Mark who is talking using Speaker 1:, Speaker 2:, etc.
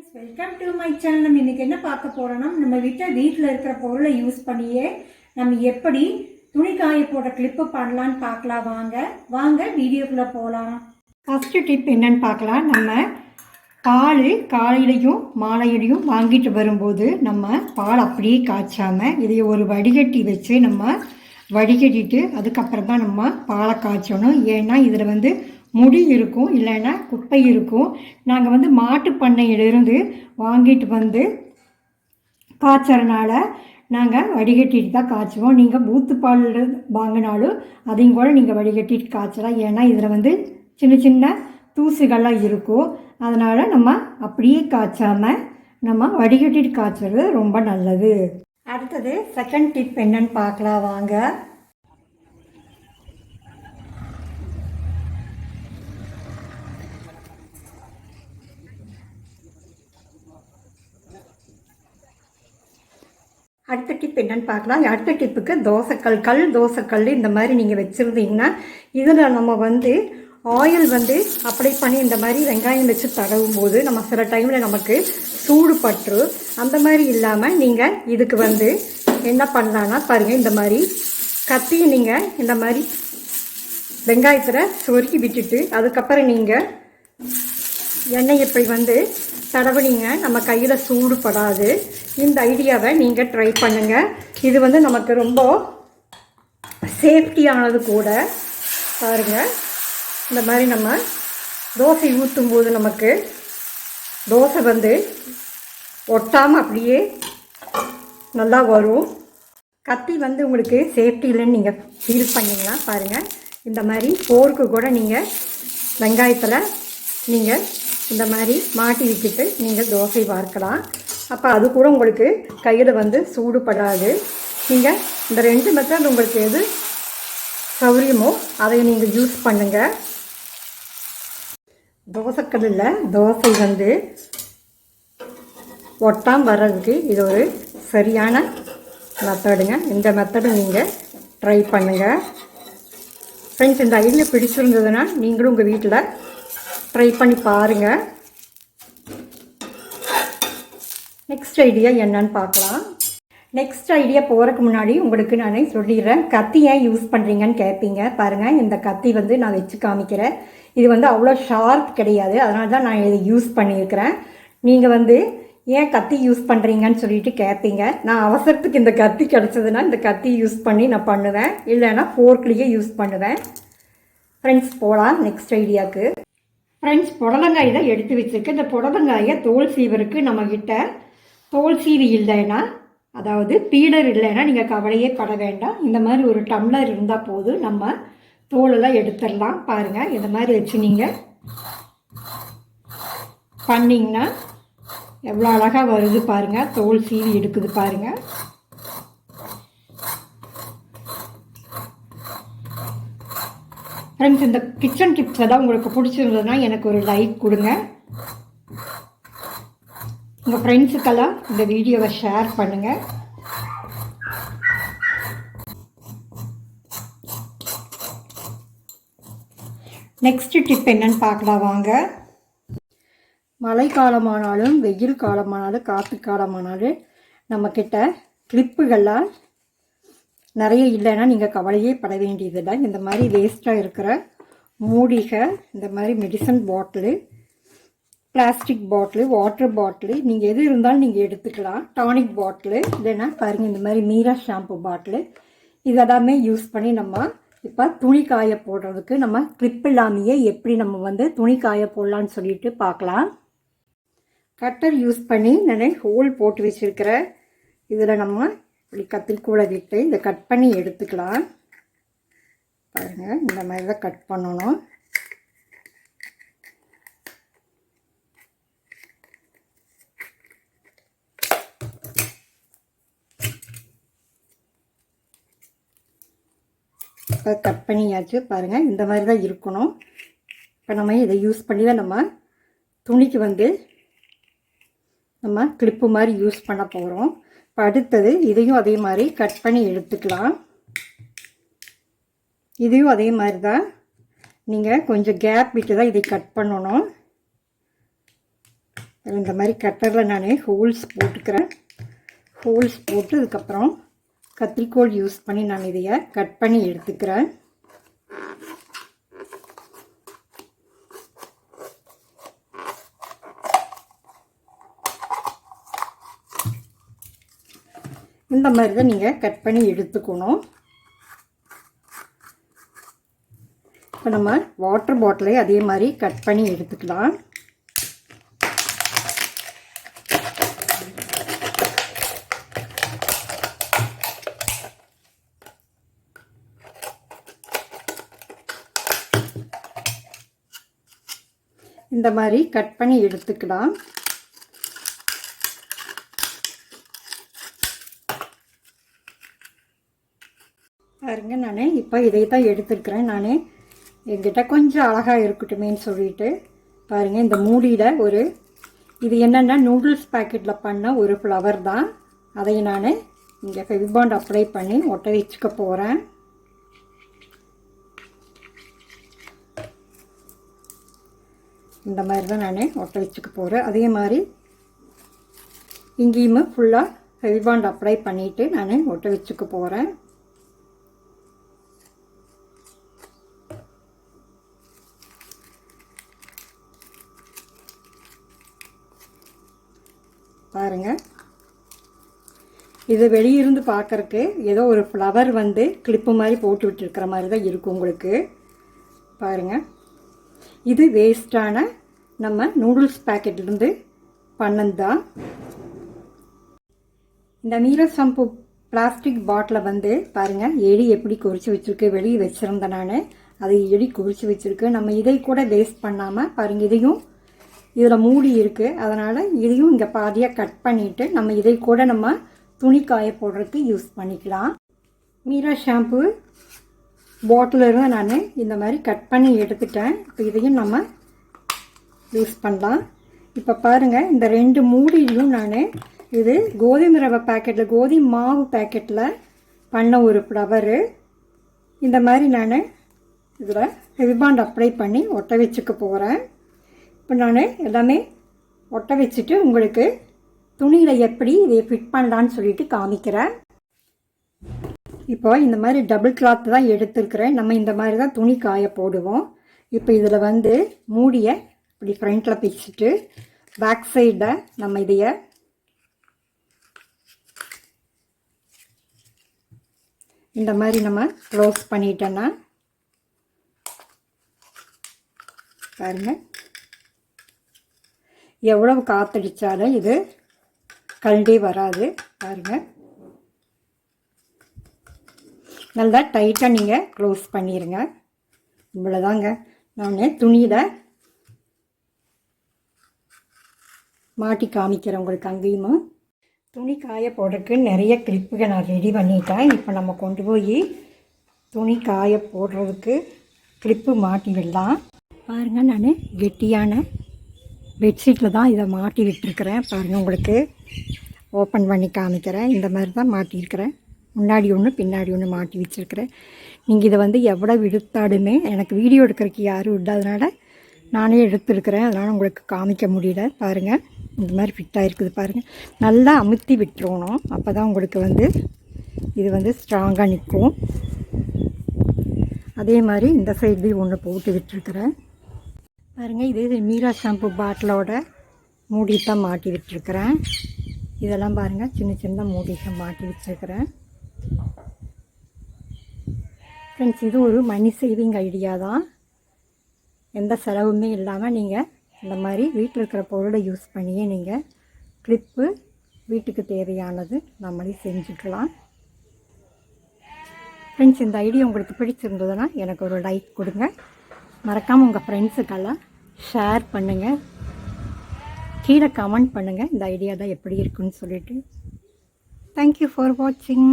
Speaker 1: Friends welcome to my channel நம்ம இன்றைக்கி என்ன பார்க்க போறோம்னா நம்ம வீட்டில் வீட்டில் இருக்கிற பொருளை யூஸ் பண்ணியே நம்ம எப்படி துணி காய போடுற கிளிப்பு பண்ணலான்னு பார்க்கலாம். வாங்க வாங்க வீடியோக்குள்ளே போகலாம் ஃபஸ்ட்டு டிப் என்னன்னு பார்க்கலாம். நம்ம பால் காலையிலையும் மாலையிலையும் வாங்கிட்டு வரும்போது நம்ம பால் அப்படியே காய்ச்சாமல் இதை ஒரு வடிகட்டி வச்சு நம்ம வடிகட்டிட்டு அதுக்கப்புறமா நம்ம பாலை காய்ச்சணும். ஏன்னா இதில் வந்து முடி இருக்கும் இல்லைன்னா குப்பை இருக்கும். நாங்கள் வந்து மாட்டு பண்ணையிலிருந்து வாங்கிட்டு வந்து காய்ச்சறனால நாங்கள் வடிகட்டிட்டு தான் காய்ச்சுவோம். நீங்கள் பூத்து பால் வாங்கினாலும் அதையும் கூட நீங்கள் வடிகட்டிட்டு காய்ச்சலாம். ஏன்னா இதில் வந்து சின்ன சின்ன தூசுகள்லாம் இருக்கும். அதனால் நம்ம அப்படியே காய்ச்சாமல் நம்ம வடிகட்டிட்டு காய்ச்சறது ரொம்ப நல்லது. அடுத்தது செகண்ட் டிப் என்னன்னு பார்க்கலாம். வாங்க. அடுத்த டிப் என்னன்னு பார்க்கலாம். அடுத்த டிப்புக்கு தோசைக்கல் கல் தோசைக்கல் இந்த மாதிரி நீங்கள் வச்சுருந்தீங்கன்னா இதில் நம்ம வந்து ஆயில் வந்து அப்ளை பண்ணி இந்த மாதிரி வெங்காயம் வச்சு தடவும் போது நம்ம சில டைமில் நமக்கு சூடு பற்று அந்த மாதிரி இல்லாமல் நீங்கள் இதுக்கு வந்து என்ன பண்ணலான்னா பாருங்கள் இந்த மாதிரி கத்தியை நீங்கள் இந்த மாதிரி வெங்காயத்தில் சொருக்கி விட்டுட்டு அதுக்கப்புறம் நீங்கள் எண்ணெய் இப்படி வந்து தடவுனீங்க. நம்ம கையில் சூடுபடாது இந்த ஐடியாவை நீங்கள் ட்ரை பண்ணுங்கள் இது வந்து நமக்கு ரொம்ப சேஃப்டியானது கூட. பாருங்கள் இந்த மாதிரி நம்ம தோசை ஊற்றும் போது நமக்கு தோசை வந்து ஒட்டாமல் அப்படியே நல்லா வரும். கத்தி வந்து உங்களுக்கு சேஃப்டி இல்லைன்னு நீங்கள் ஃபீல் பண்ணிங்கன்னா பாருங்கள் இந்த மாதிரி போருக்கு கூட நீங்கள் வெங்காயத்தில் நீங்கள் இந்த மாதிரி மாட்டி விட்டுட்டு நீங்கள் தோசை வார்க்கலாம் அப்போ அது கூட உங்களுக்கு கையில் வந்து சூடுபடாது. நீங்கள் இந்த ரெண்டு மெத்தட் உங்களுக்கு எது சௌரியமோ அதை நீங்கள் யூஸ் பண்ணுங்கள் தோசைக்கல்லில் தோசை வந்து ஒட்டாம் வர்றதுக்கு இது ஒரு சரியான மெத்தடுங்க இந்த மெத்தடு நீங்கள் ட்ரை பண்ணுங்கள் ஃப்ரெண்ட்ஸ் இந்த ஐடியா பிடிச்சிருந்ததுன்னா நீங்களும் உங்கள் வீட்டில் ட்ரை பண்ணி பாருங்கள் நெக்ஸ்ட் ஐடியா என்னன்னு பார்க்கலாம். நெக்ஸ்ட் ஐடியா போகிறதுக்கு முன்னாடி உங்களுக்கு நான் சொல்லிடுறேன். கத்தி ஏன் யூஸ் பண்ணுறீங்கன்னு கேட்பீங்க பாருங்கள் இந்த கத்தி வந்து நான் வச்சு காமிக்கிறேன். இது வந்து அவ்வளோ ஷார்ப் கிடையாது. அதனால தான் நான் இதை யூஸ் பண்ணியிருக்கிறேன். நீங்கள் வந்து ஏன் கத்தி யூஸ் பண்ணுறீங்கன்னு சொல்லிட்டு கேட்பீங்க நான் அவசரத்துக்கு இந்த கத்தி கிடச்சதுன்னா இந்த கத்தி யூஸ் பண்ணி நான் பண்ணுவேன். இல்லைன்னா ஃபோர்க்லேயே யூஸ் பண்ணுவேன். ஃப்ரெண்ட்ஸ் போகலாம் நெக்ஸ்ட் ஐடியாவுக்கு ஃப்ரெண்ட்ஸ் புடலங்காய் தான் எடுத்து வச்சுருக்கு. இந்த புடலங்காயை தோல் சீவருக்கு நம்மக்கிட்ட தோல் சீவி இல்லைன்னா அதாவது பீடர் இல்லைன்னா நீங்கள் கவலையே பட வேண்டாம். இந்த மாதிரி ஒரு டம்ளர் இருந்தால் போதும். நம்ம தோலெல்லாம் எடுத்துடலாம். பாருங்கள் இந்த மாதிரி வச்சு நீங்கள் பண்ணிங்கன்னா எவ்வளோ அழகாக வருது பாருங்கள் தோல் சீவி எடுக்குது பாருங்கள் ஃப்ரெண்ட்ஸ் இந்த கிச்சன் டிப்ஸ் எல்லாம் உங்களுக்கு பிடிச்சிருந்ததுன்னா எனக்கு ஒரு லைக் கொடுங்க. உங்கள் ஃப்ரெண்ட்ஸுக்கெல்லாம் இந்த வீடியோவை ஷேர் பண்ணுங்கள் நெக்ஸ்ட் டிப் என்னன்னு பார்க்கலாம் வாங்க. மழை காலமானாலும் வெயில் காலமானாலும் காற்று காலமானாலும் நம்மக்கிட்ட கிளிப்புகள்லாம் நிறைய இல்லைன்னா நீங்கள் கவலையே பட வேண்டியதில்லை இந்த மாதிரி வேஸ்ட்டாக இருக்கிற மூடிகை இந்த மாதிரி medicine bottle plastic bottle water bottle நீங்கள் எது இருந்தாலும் நீங்கள் எடுத்துக்கலாம். டானிக் பாட்டிலு இல்லைன்னா பாருங்கள் இந்த மாதிரி மீரா ஷாம்பு பாட்டிலு இதெல்லாமே யூஸ் பண்ணி நம்ம இப்போ துணி காய போடுறதுக்கு நம்ம கிளிப் இல்லாமையே எப்படி நம்ம வந்து துணி காய போடலான்னு சொல்லிட்டு பார்க்கலாம். கட்டர் யூஸ் பண்ணி நான் ஹோல் போட்டு வச்சுருக்கிறேன் இதில் நம்ம இப்படி கத்தில் கூட விட்டு இதை கட் பண்ணி எடுத்துக்கலாம். பாருங்கள் இந்த மாதிரி தான் கட் பண்ணணும். இப்போ கட் பண்ணியாச்சு பாருங்கள் இந்த மாதிரி தான் இருக்கணும். இப்போ நம்ம இதை யூஸ் பண்ணி தான் நம்ம துணிக்கு வந்து நம்ம கிளிப்பு மாதிரி யூஸ் பண்ண போகிறோம் இப்போ அடுத்தது இதையும் அதே மாதிரி கட் பண்ணி எடுத்துக்கலாம். இதையும் அதே மாதிரி தான் நீங்கள் கொஞ்சம் கேப் விட்டு தான் இதை கட் பண்ணணும். இந்த மாதிரி கட்டரில் நான் ஹோல்ஸ் போட்டுக்கிறேன். ஹோல்ஸ் போட்டு அதுக்கப்புறம் கத்திரிக்கோள் யூஸ் பண்ணி நான் இதைய கட் பண்ணி எடுத்துக்கிறேன். இந்த மாதிரி தான் நீங்கள் கட் பண்ணி எடுத்துக்கணும். இப்போ நம்ம வாட்டர் பாட்டிலை அதே மாதிரி கட் பண்ணி எடுத்துக்கலாம். இந்த மாதிரி கட் பண்ணி எடுத்துக்கலாம். பாருங்க நான் இப்போ இதை தான் எடுத்துருக்குறேன். நான் என்கிட்ட கொஞ்சம் அழகாக இருக்கட்டுமேன்னு சொல்லிட்டு பாருங்கள் இந்த மூடியில் ஒரு இது என்னென்னா நூடுல்ஸ் பேக்கெட்டில் பண்ண ஒரு ஃப்ளவர் தான். அதை நான் இங்கே ஃபெவிபாண்ட் அப்ளை பண்ணி ஒட்ட வச்சுக்க போகிறேன் இந்த மாதிரி தான் நான் ஒட்ட வச்சுக்க போகிறேன் அதே மாதிரி இங்கேயுமே ஃபுல்லாக ஹெல்பாண்ட் அப்ளை பண்ணிவிட்டு நான் ஒட்ட வச்சுக்க போகிறேன் பாருங்கள் இது வெளியிருந்து பார்க்குறக்கு ஏதோ ஒரு ஃப்ளவர் வந்து கிளிப்பு மாதிரி போட்டு விட்டுருக்கிற மாதிரி தான் இருக்கும் உங்களுக்கு. பாருங்கள் இது வேஸ்டான நம்ம நூடுல்ஸ் பேக்கெட்லேருந்து பண்ணந்தான் இந்த மீரா ஷாம்பு பிளாஸ்டிக் பாட்டிலை வந்து பாருங்கள் எலி எப்படி குறித்து வச்சுருக்கு வெளியே வச்சுருந்தேன் நான். அதை எலி குறித்து வச்சுருக்கு. நம்ம இதை கூட வேஸ்ட் பண்ணாமல் பாருங்கள் இதையும் இதில் மூடி இருக்குது அதனால் இதையும் இங்கே பாதியாக கட் பண்ணிவிட்டு நம்ம இதை கூட நம்ம துணி காய போடுறதுக்கு யூஸ் பண்ணிக்கலாம். மீரா ஷாம்பு பாட்டிலிருந்து நான். இந்த மாதிரி கட் பண்ணி எடுத்துட்டேன். இப்போ இதையும் நம்ம யூஸ் பண்ணலாம். இப்போ பாருங்கள் இந்த ரெண்டு மூடியிலும் நான் இது கோதுமை ரவை பேக்கெட்டில் கோதுமை மாவு பேக்கெட்டில் பண்ண ஒரு ஃப்ளவரு இந்த மாதிரி நான் இதில் ரிபாண்ட் அப்ளை பண்ணி ஒட்ட வச்சுக்க போகிறேன் இப்போ நான் எல்லாமே ஒட்ட வச்சுட்டு உங்களுக்கு துணியில் எப்படி இதை ஃபிட் பண்ணலான்னு சொல்லிட்டு காமிக்கிறேன். இப்போ இந்த மாதிரி டபுள் கிளாத் தான் எடுத்துருக்கிறேன். நம்ம இந்த மாதிரி தான் துணி காய போடுவோம். இப்போ இதில் வந்து மூடியை இப்படி ஃப்ரண்ட்டில் பிச்சுட்டு பேக் சைடில் நம்ம இதைய இந்த மாதிரி நம்ம க்ளோஸ் பண்ணிட்டோன்னா பாருங்கள் எவ்வளவு காற்றடிச்சாலும் இது கல்டி வராது. பாருங்கள் நல்லா டைட்டாக நீங்கள் க்ளோஸ் பண்ணிடுங்க இவ்வளோதாங்க நான் துணியில் மாட்டி காமிக்கிறேன் உங்களுக்கு அங்கேயுமா. துணி காய போடுறதுக்கு நிறைய கிளிப்புகள் நான் ரெடி பண்ணிட்டேன். இப்போ நம்ம கொண்டு போய் துணி காய போடுறதுக்கு கிளிப்பு மாட்டி விடலாம் பாருங்கள் நான் கெட்டியான பெட்ஷீட்டில் தான் இதை மாட்டி விட்டுருக்குறேன். பாருங்கள் உங்களுக்கு ஓப்பன் பண்ணி காமிக்கிறேன். இந்த மாதிரி தான் மாட்டியிருக்கிறேன். முன்னாடி ஒன்று பின்னாடி ஒன்று மாட்டி வச்சுருக்கிறேன். நீங்கள் இதை வந்து எவ்வளோ விடுத்தாலுமே எனக்கு வீடியோ எடுக்கிறதுக்கு யாரும் இல்லாதனால நானே எடுத்துருக்கிறேன். அதனால் உங்களுக்கு காமிக்க முடியல. பாருங்கள் இந்த மாதிரி ஃபிட்டாக இருக்குது பாருங்கள் நல்லா அமுத்தி விட்டுருணும் அப்போ தான் உங்களுக்கு வந்து இது வந்து ஸ்ட்ராங்காக நிற்கும். அதே மாதிரி இந்த சைட்லேயும் ஒன்று போட்டு விட்டுருக்குறேன். பாருங்கள் இது மீரா ஷாம்பு பாட்டிலோட மூடி தான் மாட்டி விட்டுருக்குறேன். இதெல்லாம் பாருங்கள் சின்ன சின்ன மூடிகள் மாட்டி வச்சுருக்கிறேன். ஃப்ரெண்ட்ஸ் இது ஒரு மணி சேவிங் ஐடியா தான். எந்த செலவுமே இல்லாமல் நீங்கள் இந்த மாதிரி வீட்டில் இருக்கிற பொருளை யூஸ் பண்ணியே நீங்கள் கிளிப்பு வீட்டுக்கு தேவையானது நம்மளே செஞ்சுக்கலாம். ஃப்ரெண்ட்ஸ் இந்த ஐடியா உங்களுக்கு பிடிச்சிருந்ததுன்னா எனக்கு ஒரு லைக் கொடுங்க. மறக்காமல் உங்கள் ஃப்ரெண்ட்ஸுக்கெல்லாம் ஷேர் பண்ணுங்கள் கீழே கமெண்ட் பண்ணுங்கள் இந்த ஐடியா தான் எப்படி இருக்குன்னு சொல்லிட்டு. தேங்க்யூ ஃபார் வாட்சிங்